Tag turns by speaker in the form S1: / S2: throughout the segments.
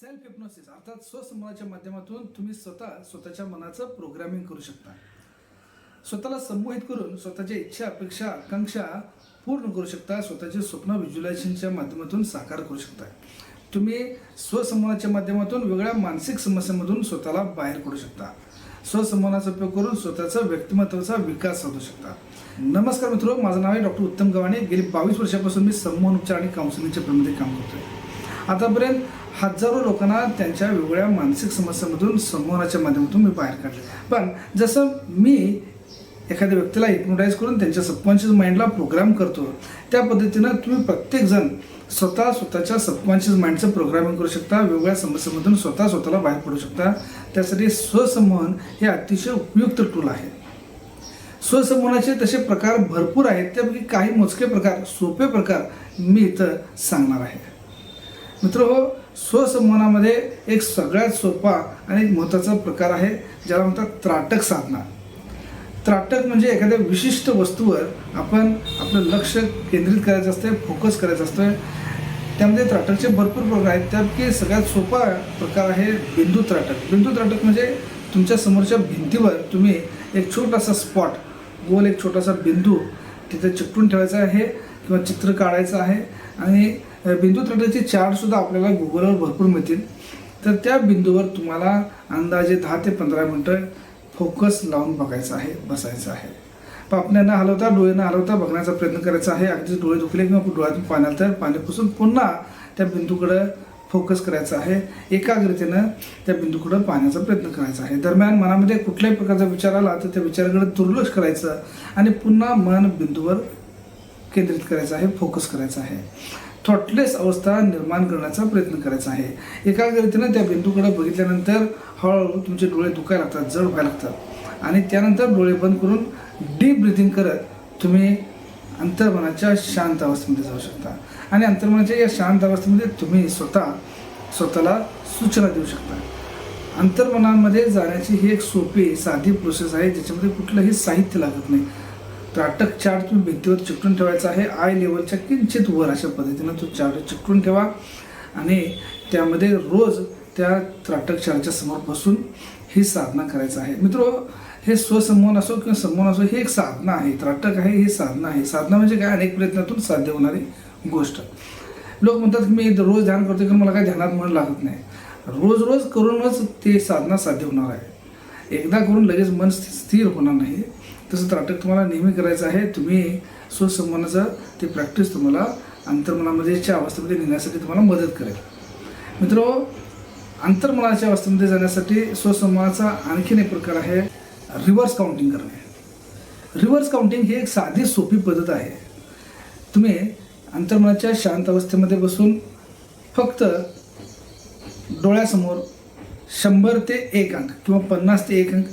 S1: Self hypnosis अर्थात स्वसंबंधाच्या माध्यमातून तुम्ही स्वतः स्वतःच्या मनाचं प्रोग्रामिंग करू शकता. स्वतःला संमोहित करून स्वतःच्या इच्छा अपेक्षा आकांक्षा पूर्ण करू शकता. स्वतःचे स्वप्न व्हिज्युलायझेशनच्या माध्यमातून साकार करू शकता. तुम्ही स्वसंबंधाच्या माध्यमातून वेगळ्या मानसिक समस्यांमधून स्वतःला बाहेर करू शकता. स्वसंबंधाचा उपयोग करून स्वतःचा व्यक्तिमत्वाचा विकास साधू शकता. नमस्कार मित्र माझं नाव आहे डॉक्टर उत्तम गव्हाणे. गेली बावीस वर्षापासून मी संमोहन उपचार आणि काउन्सिलिंगच्या प्रमध्ये काम करतोय. आतापर्यंत हजारो लोकांना त्यांच्या वेगवेगळ्या मानसिक समस्यांमधून संमोहनाच्या माध्यमातून मी बाहेर काढले. पण जसं मी एखाद्या व्यक्तीला हिप्नोटाईज करून त्यांच्या सबकॉन्शियस माइंडला प्रोग्राम करतो त्या पद्धतीनं तुम्ही प्रत्येकजण स्वतः स्वतःच्या सबकॉन्शियस माइंडचं प्रोग्रामिंग करू शकता वेगवेगळ्या समस्यांमधून स्वतः स्वतःला बाहेर पडू शकता. त्यासाठी स्वसंमोहन हे अतिशय उपयुक्त टूल आहे. स्वसंमोहनाचे तसे प्रकार भरपूर आहेत त्यापैकी काही मोजके प्रकार सोपे प्रकार मी इथं सांगणार आहे. मित्र हो स्वसंमोहनामध्ये एक सगळ्यात सोपा आणि एक महत्त्वाचा प्रकार आहे ज्याला म्हणतात त्राटक साधना. त्राटक म्हणजे एखाद्या विशिष्ट वस्तूवर आपण आपलं लक्ष केंद्रित करायचं असतं फोकस करायचं असतं त्यामध्ये त्राटकचे भरपूर प्रकार आहेत. त्यापैकी सगळ्यात सोपा प्रकार आहे बिंदू त्राटक. बिंदू त्राटक म्हणजे तुमच्या समोरच्या भिंतीवर तुम्ही एक छोटासा स्पॉट गोल एक छोटासा बिंदू तिथे चिकटून ठेवायचा आहे किंवा चित्र काढायचं आहे. आणि बिंदू त्राटकचे चार्टसुद्धा आपल्याला गुगलवर भरपूर मिळतील. तर त्या बिंदूवर तुम्हाला अंदाजे दहा ते पंधरा मिनटं फोकस लावून बघायचं आहे बसायचं आहे. पापण्या न हलवता डोळे न हलवता बघण्याचा प्रयत्न करायचा आहे. अगदी डोळे दुखले किंवा डोळ्यातून पाण्यात तर पाणी पुसून पुन्हा त्या बिंदूकडं फोकस करायचा आहे. एकाग्रतेनं त्या बिंदूकडं पाहण्याचा प्रयत्न करायचा आहे. दरम्यान मनामध्ये कुठल्याही प्रकारचा विचार आला तर त्या विचाराकडे दुर्लक्ष करायचं आणि पुन्हा मन बिंदूवर केंद्रित करायचं आहे फोकस करायचं आहे. थॉटलेस अवस्था निर्माण करण्याचा प्रयत्न करायचा आहे. एकाग्रतेनं त्या बिंदूकडे बघितल्यानंतर हळूहळू तुमचे डोळे दुखायला लागतात जड व्हायला लागतात. आणि त्यानंतर डोळे बंद करून डीप ब्रिथिंग करत तुम्ही अंतर्मनाच्या शांत अवस्थेमध्ये जाऊ शकता. आणि अंतर्मनाच्या या शांत अवस्थेमध्ये तुम्ही स्वतः स्वतःला सूचना देऊ शकता. अंतर्मनामध्ये जाण्याची ही एक सोपी साधी प्रोसेस आहे ज्याच्यामध्ये कुठलंही साहित्य लागत नाही. त्राटक चार्ट तुम्ही भिंतीवर चिकटून ठेवायचा आहे. आय लेवलच्या किंचित वर अशा पद्धतीनं तो चार्ट चिकटून ठेवा. आणि त्यामध्ये रोज त्या त्राटक चार्टच्या समोर बसून ही साधना करायचं आहे. मित्र हे स्वसंमोहन असो किंवा संमोहन असो ही एक साधना आहे. त्राटक आहे ही साधना आहे. साधना म्हणजे काय? अनेक प्रयत्नातून साध्य होणारी गोष्ट. लोक म्हणतात की मी रोज ध्यान करतो की मला काय ध्यानात मन लागत नाही. रोज रोज करूनच ते साधना साध्य होणार आहे. एकदा करून लगेच मन स्थिर होणार नाही. तसं त्राटक तुम्हाला नेहमी करायचं आहे तुम्ही स्वसंमनाचं ते प्रॅक्टिस तुम्हाला अंतर्मनामध्येच्या अवस्थेमध्ये नेण्यासाठी तुम्हाला मदत करेल. मित्र अंतर्मनाच्या अवस्थेमध्ये जाण्यासाठी स्वसंमनाचा आणखीन एक प्रकार आहे रिव्हर्स काउंटिंग करणे. रिव्हर्स काउंटिंग ही एक साधी सोपी पद्धत आहे. तुम्ही अंतर्मनाच्या शांत अवस्थेमध्ये बसून फक्त डोळ्यासमोर शंभर ते एक अंक किंवा पन्नास ते एक अंक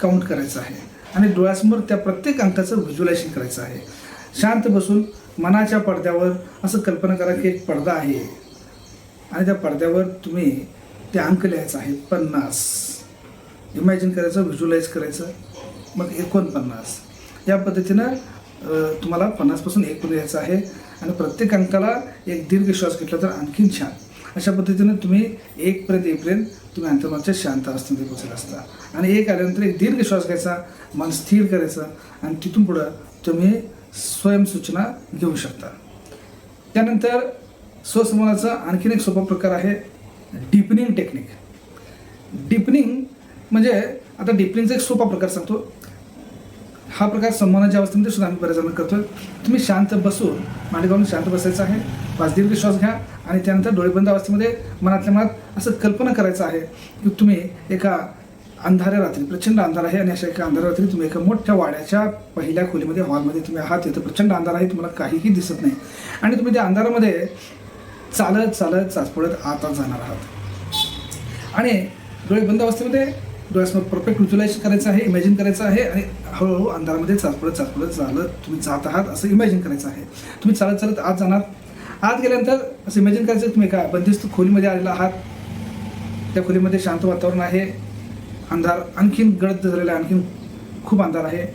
S1: काउंट करायचं आहे. आणि डोळ्यासमोर त्या प्रत्येक अंकाचं व्हिज्युलायझेशन करायचं आहे. शांत बसून मनाच्या पडद्यावर असं कल्पना करा की एक पडदा आहे. आणि त्या पडद्यावर तुम्ही ते अंक लिहायचं आहे पन्नास. इमॅजिन करायचं व्हिज्युलाइज करायचं मग एकोणपन्नास. या पद्धतीनं तुम्हाला पन्नासपासून एक लिहायचं आहे. आणि प्रत्येक अंकाला एक दीर्घ श्वास घेतला तर आणखीन छान. अशा पद्धतीनं तुम्ही एक एकपर्यंत येईपर्यंत तुम्ही अंतर्मनाच्या शांत अवस्थेमध्ये पोचत असता. आणि एक आल्यानंतर एक दीर्घ श्वास घ्यायचा मन स्थिर करायचं आणि तिथून पुढं तुम्ही स्वयंसूचना घेऊ शकता. त्यानंतर स्वसंवादाचा आणखीन एक सोपा प्रकार आहे डिपनिंग टेक्निक डिपनिंग म्हणजे आता डिपनिंगचा एक सोपा प्रकार सांगतो. हा प्रकार संमोहनाच्या अवस्थेमध्ये सुद्धा आम्ही बऱ्याच जण करतो तुम्ही शांत बसून मांडी घालून शांत बसायचं आहे. पाच दीर्घ श्वास घ्या. आणि त्यानंतर डोळेबंद अवस्थेमध्ये मनातल्या मनात असं कल्पना करायचं आहे की तुम्ही एका अंधाऱ्या रात्री प्रचंड अंधार आहे आणि अशा एका अंधाऱ्या रात्री तुम्ही एका मोठ्या वाड्याच्या पहिल्या खोलीमध्ये हॉलमध्ये तुम्ही आहात. तिथं प्रचंड अंधार आहे तुम्हाला काहीही दिसत नाही. आणि तुम्ही त्या अंधारामध्ये चालत चालत चाचपडत आता जाणार आहात. आणि डोळे बंद अवस्थेमध्ये डोळ्यासमोर परफेक्ट व्हिज्युलायझेशन करायचं आहे इमॅजिन करायचं आहे आणि हळूहळू अंधारामध्ये चाचपडत चाचपडत चालत तुम्ही जात आहात असं इमॅजिन करायचं आहे. तुम्ही चालत चालत आत जाणार. आत गेल्यानंतर असं इमॅजिन करायचं तुम्ही का बंदिस्त खोलीमध्ये आलेला आहात. त्या खोलीमध्ये शांत वातावरण आहे. अंधार आणखीन गडद झालेला आहे आणखीन खूप अंधार आहे.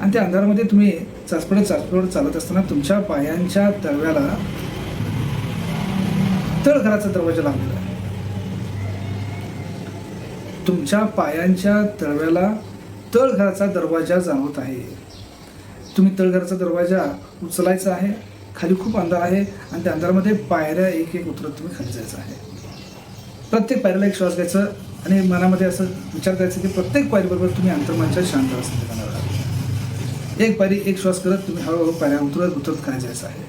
S1: आणि त्या अंधारामध्ये तुम्ही चाचपडत चाचपडत चालत असताना तुमच्या पायांच्या तळव्याला तळघराचा दरवाजा लागलेला आहे. तुमच्या पायांच्या तळव्याला तळघराचा दरवाजा जाणवत आहे. तुम्ही तळघराचा दरवाजा उचलायचा आहे. खाली खूप अंधार आहे आणि त्या अंधारामध्ये पायऱ्या एक एक उतरत तुम्ही खाली जायचं आहे. प्रत्येक पायऱ्याला एक श्वास घ्यायचा आणि मनामध्ये असं विचार करायचं की प्रत्येक पायरीबरोबर तुम्ही अंतर्मनच्या शांत अवस्थेत एक पायरी एक श्वास करत तुम्ही हळूहळू पायऱ्या उतरत उतरत खाली जायचं आहे.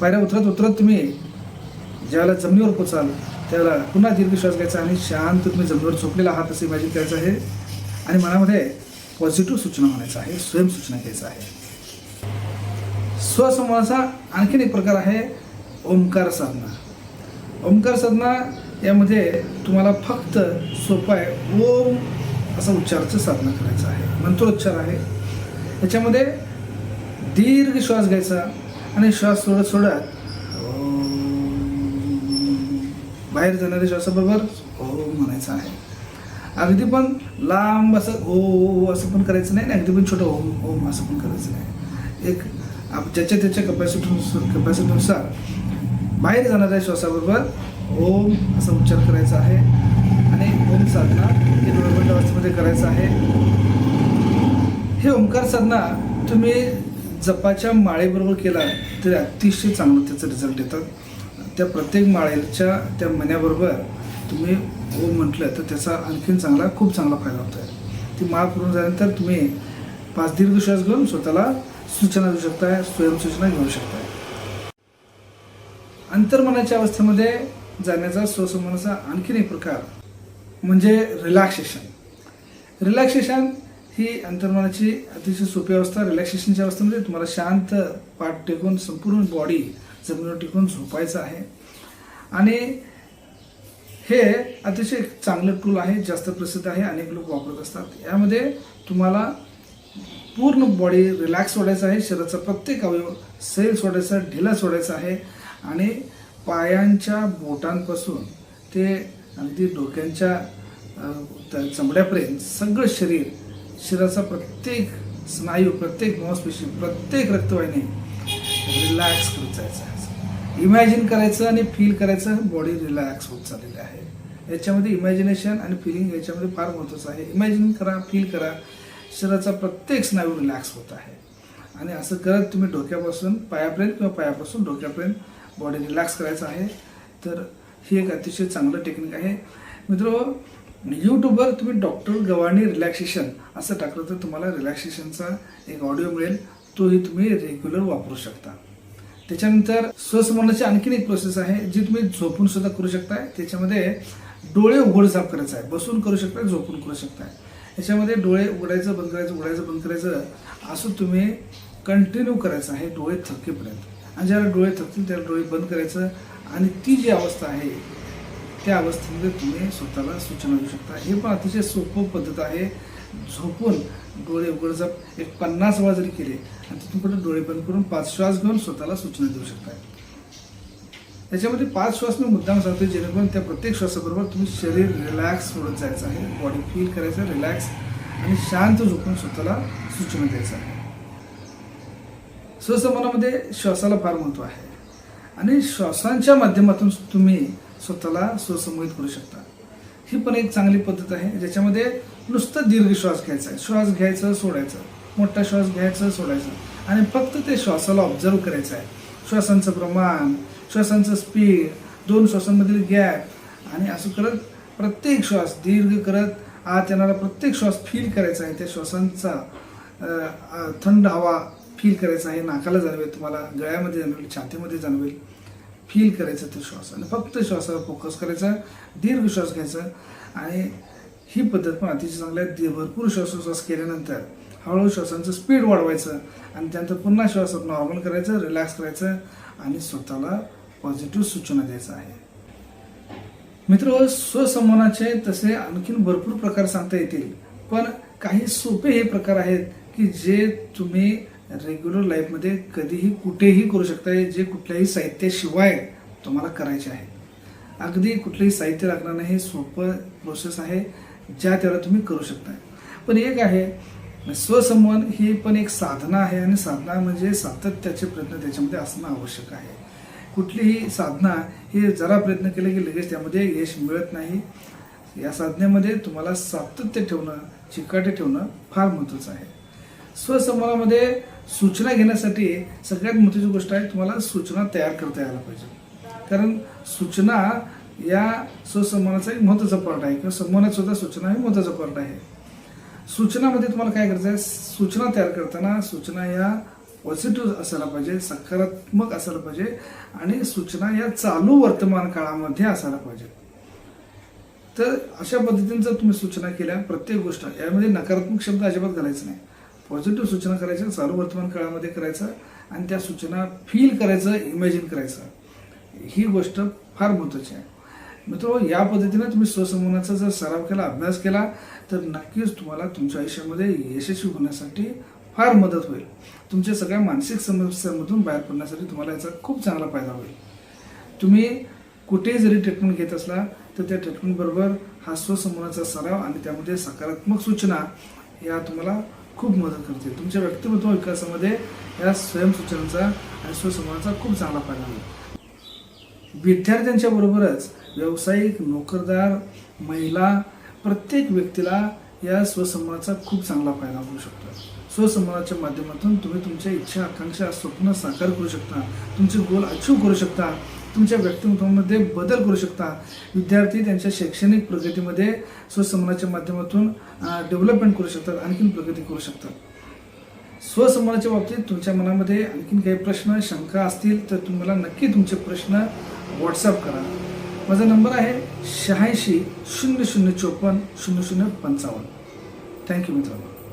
S1: पायऱ्या उतरत उतरत तुम्ही ज्यावेळेला जमिनीवर पोचाल त्यावेळेला पुन्हा दीर्घ श्वास घ्यायचा आणि शांत तुम्ही जमिनीवर झोपलेला आहात असं इमॅजिन करायचं आहे. आणि मनामध्ये पॉझिटिव्ह सूचना म्हणायचं आहे स्वयंसूचना घ्यायचं आहे. स्वसंवादाचा आणखीन एक प्रकार आहे ओंकार साधना. ओंकार साधना यामध्ये तुम्हाला फक्त सोपं आहे ओम असं उच्चाराचं साधना करायचं आहे. मंत्रोच्चार आहे. त्याच्यामध्ये दीर्घ श्वास घ्यायचा आणि श्वास सोडत सोडत बाहेर जाणाऱ्या श्वासाबरोबर ओम म्हणायचं आहे. अगदी पण लांब असं ओ ओ असं पण करायचं नाही आणि अगदी पण छोटं ओम ओम असं पण करायचं नाही. एक ज्याच्या त्याच्या कपॅसिटीनुसार कपॅसिटीनुसार बाहेर जाणाऱ्या श्वासाबरोबर. ओम असा उच्चार करायचा आहे. आणि ओम साधना हे डोळबंद अवस्थेमध्ये करायचं आहे. हे ओंकार साधना तुम्ही जपाच्या माळेबरोबर केला तरी अतिशय चांगलं त्याचं रिझल्ट येतात त्या प्रत्येक माळेच्या त्या महिन्याबरोबर तुम्ही ओम म्हटलं तर त्याचा आणखीन चांगला खूप चांगला फायदा होतो आहे ती माळ पूर्ण झाल्यानंतर तुम्ही पाच दीर्घ श्वास घेऊन स्वतःला सूचना देऊ शकताय स्वयंसूचना घेऊ शकताय. अंतर्मनाच्या अवस्थेमध्ये जाण्याचा स्वसंबंधाचा आणखीन एक प्रकार म्हणजे रिलॅक्सेशन रिलॅक्सेशन ही अंतर्मनाची अतिशय सोपी अवस्था. रिलॅक्सेशनच्या अवस्थेमध्ये म्हणजे तुम्हाला शांत पाठ टेकून संपूर्ण बॉडी जमिनीवर टिकून झोपायचं आहे. आणि हे अतिशय चांगलं टूल आहे जास्त प्रसिद्ध आहे अनेक लोक वापरत असतात. यामध्ये तुम्हाला पूर्ण बॉडी रिलॅक्स सोडायचं आहे शरीराचा प्रत्येक अवयव सैल सोडायचा ढिला सोडायचा आहे आणि पायांच्या बोटांपासून ते अगदी डोक्यांच्या त्या चमड्यापर्यंत सगळं शरीर शरीराचा प्रत्येक स्नायू प्रत्येक मांसपेशी प्रत्येक रक्तवाहिनी रिलॅक्स करत जायचं आहे. इमॅजिन करायचं आणि फील करायचं बॉडी रिलॅक्स होत चाललेली आहे. याच्यामध्ये इमॅजिनेशन आणि फिलिंग याच्यामध्ये फार महत्त्वाचं आहे. इमॅजिन करा फील करा. शरीराचा प्रत्येक स्नायू रिलॅक्स होत आहे. आणि असं करत तुम्ही डोक्यापासून पायापर्यंत किंवा पायापासून डोक्यापर्यंत बॉडी रिलॅक्स करायचं आहे. तर ही एक अतिशय चांगलं टेक्निक आहे. मित्र यूट्यूबवर तुम्ही डॉक्टर गवाणी रिलॅक्सेशन असं टाकलं तर तुम्हाला रिलॅक्सेशनचा एक ऑडिओ मिळेल. तोही तुम्ही रेग्युलर वापरू शकता. त्याच्यानंतर स्वसमरणाची आणखीन एक प्रोसेस आहे जी तुम्ही झोपून सुद्धा करू शकताय. त्याच्यामध्ये डोळे उघड साफ करायचा आहे. बसून करू शकताय झोपून करू शकताय. याच्यामध्ये डोळे उघडायचं बंद करायचं उघडायचं बंद करायचं. असं तुम्ही कंटिन्यू करायचं आहे. डोळे थकेपर्यंत. आणि ज्याला डोळे थकतील त्याला डोळे बंद करायचं. आणि ती जी अवस्था आहे त्या अवस्थेमध्ये तुम्ही स्वतःला सूचना देऊ शकता. हे पण अतिशय सोपं पद्धत आहे. झोपून डोळे उघडचा एक पन्नास वेळा जरी केले आणि तिथून पुढे डोळे बंद करून पाच श्वास घेऊन स्वतःला सूचना देऊ शकता. त्याच्यामध्ये पाच श्वास मी मुद्दाम सांगतो जेणेकरून त्या प्रत्येक श्वासाबरोबर तुम्ही शरीर रिलॅक्स होत जायचं आहे बॉडी फील करायचं रिलॅक्स आणि शांत झोपून स्वतःला सूचना द्यायचं आहे. स्वसमनामध्ये श्वासाला फार महत्त्व आहे. आणि श्वासांच्या माध्यमातून तुम्ही स्वतःला स्वसंमोहित करू शकता. ही पण एक चांगली पद्धत आहे ज्याच्यामध्ये नुसतं दीर्घ श्वास घ्यायचा आहे. श्वास घ्यायचं सोडायचं. मोठा श्वास घ्यायचं सोडायचं. आणि फक्त ते श्वासाला ऑब्झर्व करायचं आहे. श्वासांचं प्रमाण श्वासांचं स्पीड दोन श्वासांमधील गॅप आणि असं करत प्रत्येक श्वास दीर्घ करत आत येणारा प्रत्येक श्वास फील करायचा आहे. त्या श्वासांचा थंड हवा फील करायचा आहे. नाकाला जाणवेल तुम्हाला गळ्यामध्ये जाणवेल छातीमध्ये जाणवेल. फील करायचं ते श्वास. आणि फक्त श्वासावर फोकस करायचा दीर्घ श्वास घ्यायचा. आणि ही पद्धत पण अतिशय चांगली आहे. भरपूर श्वासोश्वास केल्यानंतर हळूहळू श्वासांचं स्पीड वाढवायचं आणि त्यानंतर पुन्हा श्वास नॉर्मल करायचं रिलॅक्स करायचं आणि स्वतःला पॉझिटिव्ह सूचना द्यायचं आहे. मित्र स्वसंमनाचे तसे आणखीन भरपूर प्रकार सांगता येतील पण काही सोपे हे प्रकार आहेत की जे तुम्ही रेग्युलर लाईफमध्ये कधीही कुठेही करू शकता जे कुठल्याही साहित्याशिवाय तुम्हाला करायचे आहे. अगदी कुठलंही साहित्य लागणार नाही हे सोपं प्रोसेस आहे ज्या त्याला तुम्ही करू शकता पण एक आहे स्वसंवन ही पण एक साधना आहे आणि साधना म्हणजे सातत्याचे प्रयत्न त्याच्यामध्ये असणं आवश्यक आहे. कुठलीही साधना ही जरा प्रयत्न केले की लगेच त्यामध्ये यश मिळत नाही. या साधनेमध्ये तुम्हाला सातत्य ठेवणं चिकाटे ठेवणं फार महत्त्वाचं आहे. स्वसंवादामध्ये सूचना घेण्यासाठी सगळ्यात महत्त्वाची गोष्ट आहे तुम्हाला सूचना तयार करता यायला पाहिजे. कारण सूचना या स्वसंवादाचा एक महत्त्वाचा पार्ट आहे किंवा संवादात सुद्धा सूचना हे महत्त्वाचा पार्ट आहे. सूचनामध्ये तुम्हाला काय करायचं आहे सूचना तयार करताना सूचना या पॉझिटिव्ह असायला पाहिजे सकारात्मक असायला पाहिजे आणि सूचना या चालू वर्तमान काळामध्ये असायला पाहिजे. तर अशा पद्धतीने जर तुम्ही सूचना केल्या प्रत्येक गोष्ट यामध्ये नकारात्मक शब्द अजिबात घालायचे नाही. पॉझिटिव्ह सूचना करायच्या चालू वर्तमान काळामध्ये करायचं आणि त्या सूचना फील करायचं इमॅजिन करायचं. ही गोष्ट फार महत्त्वाची आहे. मित्र या पद्धतीने तुम्ही स्वसंवादाचा जर सराव केला अभ्यास केला तर नक्कीच तुम्हाला तुमच्या आयुष्यामध्ये यशस्वी होण्यासाठी फार मदत होईल. तुमच्या सगळ्या मानसिक समस्यांमधून बाहेर पडण्यासाठी तुम्हाला याचा खूप चांगला फायदा होईल. तुम्ही कुठेही जरी ट्रीटमेंट घेत असला तर त्या ट्रीटमेंटबरोबर हा स्वसंवादाचा सराव आणि त्यामध्ये सकारात्मक सूचना या तुम्हाला खूप मदत करतील. तुमच्या व्यक्तिमत्व विकासामध्ये या स्वयंसूचनांचा आणि स्वसंवादाचा खूप चांगला फायदा होईल. विद्यार्थ्यांच्या बरोबरच व्यावसायिक नोकरदार महिला प्रत्येक व्यक्तीला या स्वसंवादाचा खूप चांगला फायदा होऊ शकतो. स्वसंवादाच्या माध्यमातून तुम्ही तुमच्या इच्छा आकांक्षा स्वप्न साकार करू शकता. तुमचे गोल अचीव करू शकता. तुमच्या व्यक्तिमत्वामध्ये बदल करू शकता. विद्यार्थी त्यांच्या शैक्षणिक प्रगतीमध्ये स्वसंवादाच्या माध्यमातून डेव्हलपमेंट करू शकतात आणखीन प्रगती करू शकतात. स्वसंवादाच्या बाबतीत तुमच्या मनामध्ये आणखीन काही प्रश्न शंका असतील तर तुम्हाला नक्की तुमचे प्रश्न व्हॉट्सअप करा. माझा नंबर आहे शहाऐंशी शून्य शून्य चोपन्न शून्य शून्य पंचावन्न. थँक्यू मित्रांनो.